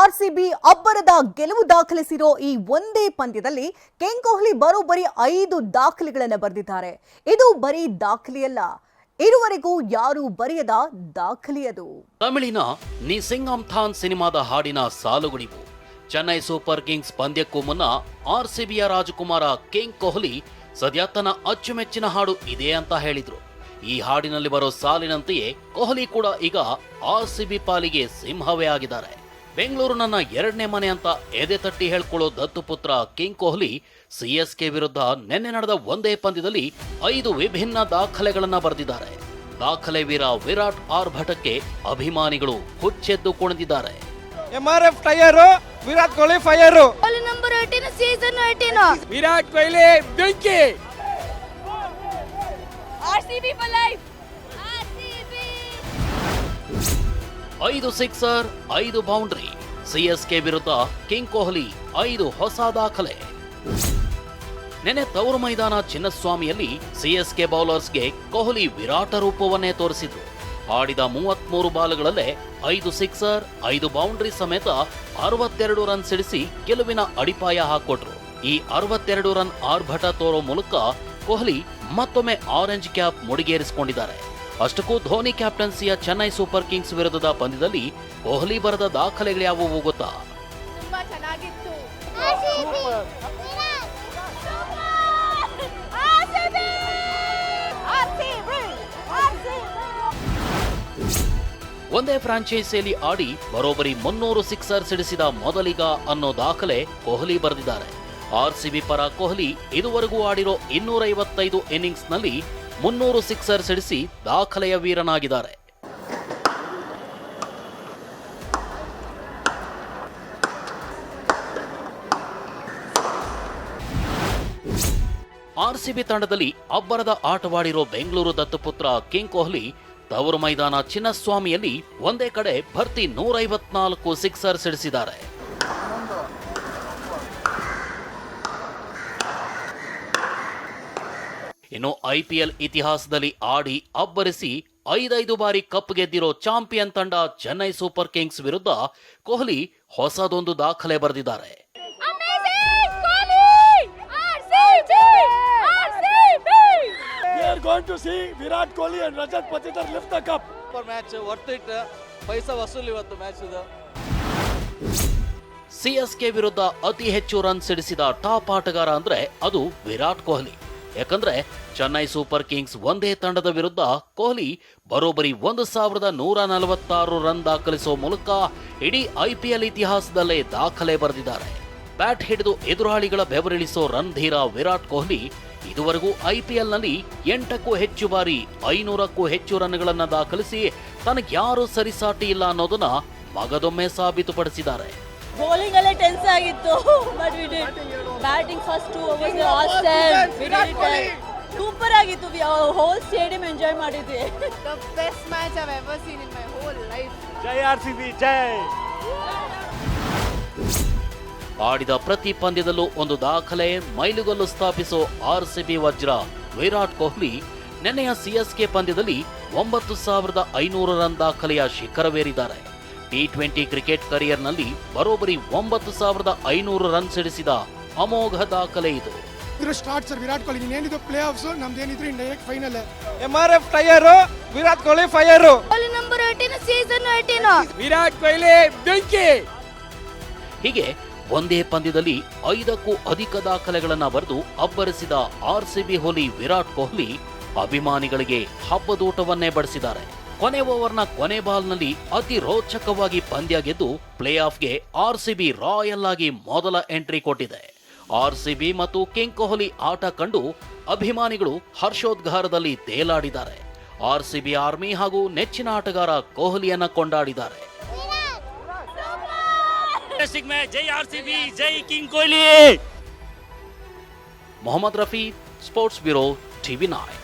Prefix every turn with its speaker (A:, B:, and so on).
A: RCB ಅಬ್ಬರದ ಗೆಲುವು ದಾಖಲಿಸಿರೋ ಈ ಒಂದೇ ಪಂದ್ಯದಲ್ಲಿ ಕಿಂಗ್ ಕೊಹ್ಲಿ ಬರೋಬ್ಬರಿ ಐದು ದಾಖಲೆಗಳನ್ನು ಬರೆದಿದ್ದಾರೆ. ಇದು ಬರೀ ದಾಖಲೆಯಲ್ಲ. ಇರುವರೆಗೂ ಯಾರು ಬರೆಯದ ದಾಖಲೆಯದು.
B: ತಮಿಳಿನ ನಿ ಸಿಂಗಂ ಸಿನಿಮಾದ ಹಾಡಿನ ಸಾಲುಗಳಿವು ಚೆನ್ನೈ ಸೂಪರ್ ಕಿಂಗ್ಸ್ ಪಂದ್ಯಕ್ಕೂ ಮುನ್ನ ಆರ್ಸಿಬಿಯ ರಾಜಕುಮಾರ ಕಿಂಗ್ ಕೊಹ್ಲಿ ಸದ್ಯ ತನ್ನ ಅಚ್ಚುಮೆಚ್ಚಿನ ಹಾಡು ಇದೆ ಅಂತ ಹೇಳಿದ್ರು. ಈ ಹಾಡಿನಲ್ಲಿ ಬರೋ ಸಾಲಿನಂತೆಯೇ ಕೊಹ್ಲಿ ಕೂಡ ಈಗ ಆರ್ಸಿಬಿ ಪಾಲಿಗೆ ಸಿಂಹವೇ ಆಗಿದ್ದಾರೆ. ಬೆಂಗಳೂರು ನನ್ನ ಎರಡನೇ ಮನೆ ಅಂತ ಎದೆ ತಟ್ಟಿ ಹೇಳ್ಕೊಳ್ಳೋ ದತ್ತುಪುತ್ರ ಕಿಂಗ್ ಕೊಹ್ಲಿ ಸಿಎಸ್ಕೆ ವಿರುದ್ಧ ನಿನ್ನೆ ನಡೆದ ಒಂದೇ ಪಂದ್ಯದಲ್ಲಿ ಐದು ವಿಭಿನ್ನ ದಾಖಲೆಗಳನ್ನ ಬರೆದಿದ್ದಾರೆ ದಾಖಲೆ ವೀರ ವಿರಾಟ್ ಆರ್ಭಟಕ್ಕೆ ಅಭಿಮಾನಿಗಳು ಹುಚ್ಚೆದ್ದು ಕುಣಿದಿದ್ದಾರೆ
C: R tyre Virat Kohli fire
D: number number 18, season 18.
C: Virat Kohli ಬೆಂಕಿ
D: RCB for life. RCB.
B: ಐದು ಸಿಕ್ಸರ್, ಐದು ಬೌಂಡ್ರಿ. ಸಿಎಸ್ಕೆ ವಿರುದ್ಧ ಕಿಂಗ್ ಕೊಹ್ಲಿ ಐದು ಹೊಸ ದಾಖಲೆ. ನೆನೆ ತವರು ಮೈದಾನ ಚಿನ್ನಸ್ವಾಮಿಯಲ್ಲಿ ಸಿಎಸ್ಕೆ ಬೌಲರ್ಸ್ಗೆ ಕೊಹ್ಲಿ ವಿರಾಟ ರೂಪವನ್ನೇ ತೋರಿಸಿದ್ರು. ಆಡಿದ ಮೂವತ್ಮೂರು ಬಾಲ್ಗಳಲ್ಲೇ ಐದು ಸಿಕ್ಸರ್, ಐದು ಬೌಂಡ್ರಿ ಸಮೇತ ಅರವತ್ತೆರಡು ರನ್ ಸಿಡಿಸಿ ಗೆಲುವಿನ ಅಡಿಪಾಯ ಹಾಕೊಟ್ರು ಈ ಅರವತ್ತೆರಡು ರನ್ ಆರ್ಭಟ ತೋರೋ ಮೂಲಕ ಕೊಹ್ಲಿ ಮತ್ತೊಮ್ಮೆ ಆರೆಂಜ್ ಕ್ಯಾಪ್ ಮುಡಿಗೇರಿಸಿಕೊಂಡಿದ್ದಾರೆ. ಅಷ್ಟಕ್ಕೂ ಧೋನಿ ಕ್ಯಾಪ್ಟನ್ಸಿಯ ಚೆನ್ನೈ ಸೂಪರ್ ಕಿಂಗ್ಸ್ ವಿರುದ್ಧದ ಪಂದ್ಯದಲ್ಲಿ ಕೊಹ್ಲಿ ಬರೆದ ದಾಖಲೆಗಳ್ಯಾವುವು ಗೊತ್ತಾ? ಒಂದೇ ಫ್ರಾಂಚೈಸಿಯಲ್ಲಿ ಆಡಿ ಬರೋಬ್ಬರಿ ಮುನ್ನೂರು ಸಿಕ್ಸರ್ ಸಿಡಿಸಿದ ಮೊದಲಿಗ ಅನ್ನೋ ದಾಖಲೆ ಕೊಹ್ಲಿ ಬರೆದಿದ್ದಾರೆ. ಆರ್ಸಿಬಿ ಪರ ಕೊಹ್ಲಿ ಇದುವರೆಗೂ ಆಡಿರೋ ಇನ್ನೂರೈವತ್ತೈದು ಇನ್ನಿಂಗ್ಸ್ನಲ್ಲಿ ಮುನ್ನೂರು ಸಿಕ್ಸರ್ ಸಿಡಿಸಿ ದಾಖಲೆಯ ವೀರನಾಗಿದ್ದಾರೆ. ಆರ್ಸಿಬಿ ತಂಡದಲ್ಲಿ ಅಬ್ಬರದ ಆಟವಾಡಿರೋ ಬೆಂಗಳೂರು ದತ್ತುಪುತ್ರ ಕಿಂಗ್ ಕೊಹ್ಲಿ ತವರು ಮೈದಾನ ಚಿನ್ನಸ್ವಾಮಿಯಲ್ಲಿ ಒಂದೇ ಕಡೆ ಭರ್ತಿ ನೂರೈವತ್ನಾಲ್ಕು ಸಿಕ್ಸರ್ ಸಿಡಿಸಿದ್ದಾರೆ. ಇನ್ನು ಐಪಿಎಲ್ ಇತಿಹಾಸದಲ್ಲಿ ಆಡಿ ಅಬ್ಬರಿಸಿ ಐದೈದು ಬಾರಿ ಕಪ್ ಗೆದ್ದಿರೋ ಚಾಂಪಿಯನ್ ತಂಡ ಚೆನ್ನೈ ಸೂಪರ್ ಕಿಂಗ್ಸ್ ವಿರುದ್ಧ ಕೊಹ್ಲಿ ಹೊಸದೊಂದು ದಾಖಲೆ ಬರೆದಿದ್ದಾರೆ.
E: Virat Kohli! Rajat Patidar lift the
C: super match worth it ಪೈಸಾ ವಸೂಲಿ ಇವತ್ತು ಮ್ಯಾಚ್ ಇದು.
B: ಸಿಎಸ್ಕೆ ವಿರುದ್ಧ ಅತಿ ಹೆಚ್ಚು ರನ್ ಸಿಡಿಸಿದ ಟಾಪ್ ಆಟಗಾರ ಅಂದ್ರೆ ಅದು ವಿರಾಟ್ ಕೊಹ್ಲಿ. ಯಾಕಂದ್ರೆ ಚೆನ್ನೈ ಸೂಪರ್ ಕಿಂಗ್ಸ್ ಒಂದೇ ತಂಡದ ವಿರುದ್ಧ ಕೊಹ್ಲಿ ಬರೋಬ್ಬರಿ ಒಂದು ಸಾವಿರದ ನೂರ ನಲವತ್ತಾರು ರನ್ ದಾಖಲಿಸುವ ಮೂಲಕ ಇಡೀ ಐಪಿಎಲ್ ಇತಿಹಾಸದಲ್ಲೇ ದಾಖಲೆ ಬರೆದಿದ್ದಾರೆ. ಬ್ಯಾಟ್ ಹಿಡಿದು ಎದುರಾಳಿಗಳ ಬೆವರಿಳಿಸೋ ರನ್ ಧೀರ ವಿರಾಟ್ ಕೊಹ್ಲಿ ಇದುವರೆಗೂ ಐಪಿಎಲ್ನಲ್ಲಿ ಎಂಟಕ್ಕೂ ಹೆಚ್ಚು ಬಾರಿ ಐನೂರಕ್ಕೂ ಹೆಚ್ಚು ರನ್ಗಳನ್ನು ದಾಖಲಿಸಿ ತನಗ್ಯಾರು ಸರಿಸಾಟಿ ಇಲ್ಲ ಅನ್ನೋದನ್ನ ಮಗದೊಮ್ಮೆ ಸಾಬೀತುಪಡಿಸಿದ್ದಾರೆ.
F: ಬೌಲಿಂಗ್ ಅಲ್ಲೇ ಟೆನ್ಸ್ ಆಗಿತ್ತು but we did batting first two overs Aston we did it super ಆಗಿತ್ತು. ಹೋಲ್ ಸ್ಟೇಡಿಯಂ ಎಂಜಾಯ್ ಮಾಡಿದ್ವಿ.
D: The best match I've ever seen in my whole life.
E: Jai RCB, Jai!
B: ಆಡಿದ ಪ್ರತಿ ಪಂದ್ಯದಲ್ಲೂ ಒಂದು ದಾಖಲೆ ಮೈಲುಗಲ್ಲು ಸ್ಥಾಪಿಸೋ ಆರ್ಸಿಬಿ ವಜ್ರ ವಿರಾಟ್ ಕೊಹ್ಲಿ ನಿನ್ನೆಯ ಸಿಎಸ್ಕೆ ಪಂದ್ಯದಲ್ಲಿ ಒಂಬತ್ತು ಸಾವಿರದ ಐನೂರು ರನ್ ದಾಖಲೆಯ ಶಿಖರವೇರಿದ್ದಾರೆ. ಟಿ ಟ್ವೆಂಟಿ ಕ್ರಿಕೆಟ್ ಕರಿಯರ್ನಲ್ಲಿ ಬರೋಬ್ಬರಿ ಒಂಬತ್ತು ಸಾವಿರದ ಐನೂರು ರನ್ ಸಿಡಿಸಿದ ಅಮೋಘ ದಾಖಲೆ ಇದು.
G: ಇದ್ರ ಸ್ಟಾರ್ಟ್ ಸರ್ ವಿರಾಟ್ ಕೊಹ್ಲಿ ಇನ್ನೇನಿದು play offs ನಮ್ದೇನಿದ್ರು direct final
C: M R F tyre Virat Kohli fire
D: Kohli number 18, season 18.
C: Virat Kohli ಬೆಂಕಿ.
B: ಹೀಗೆ ಒಂದೇ ಪಂದ್ಯದಲ್ಲಿ ಐದಕ್ಕೂ ಅಧಿಕ ದಾಖಲೆಗಳನ್ನ ಬರೆದು ಅಬ್ಬರಿಸಿದ ಆರ್ಸಿಬಿ ಹೋಲಿ ವಿರಾಟ್ ಕೊಹ್ಲಿ ಅಭಿಮಾನಿಗಳಿಗೆ ಹಬ್ಬದೂಟವನ್ನೇ ಬಡಿಸಿದ್ದಾರೆ. ಕೊನೆ ಓವರ್ನ ಕೊನೆ ಬಾಲ್ನಲ್ಲಿ ಅತಿ ರೋಚಕವಾಗಿ ಪಂದ್ಯ ಗೆದ್ದು ಪ್ಲೇ ಆಫ್ಗೆ ಆರ್ಸಿಬಿ ರಾಯಲ್ ಆಗಿ ಮೊದಲ ಎಂಟ್ರಿ ಕೊಟ್ಟಿದೆ. ಆರ್ಸಿಬಿ ಮತ್ತು ಕಿಂಗ್ ಕೊಹ್ಲಿ ಆಟ ಕಂಡು ಅಭಿಮಾನಿಗಳು ಹರ್ಷೋದ್ಗಾರದಲ್ಲಿ ತೇಲಾಡಿದ್ದಾರೆ. ಆರ್ಸಿಬಿ ಆರ್ಮಿ ಹಾಗೂ ನೆಚ್ಚಿನ ಆಟಗಾರ ಕೊಹ್ಲಿಯನ್ನ ಕೊಂಡಾಡಿದ್ದಾರೆ. Mohammed Rafi sports bureau TV nine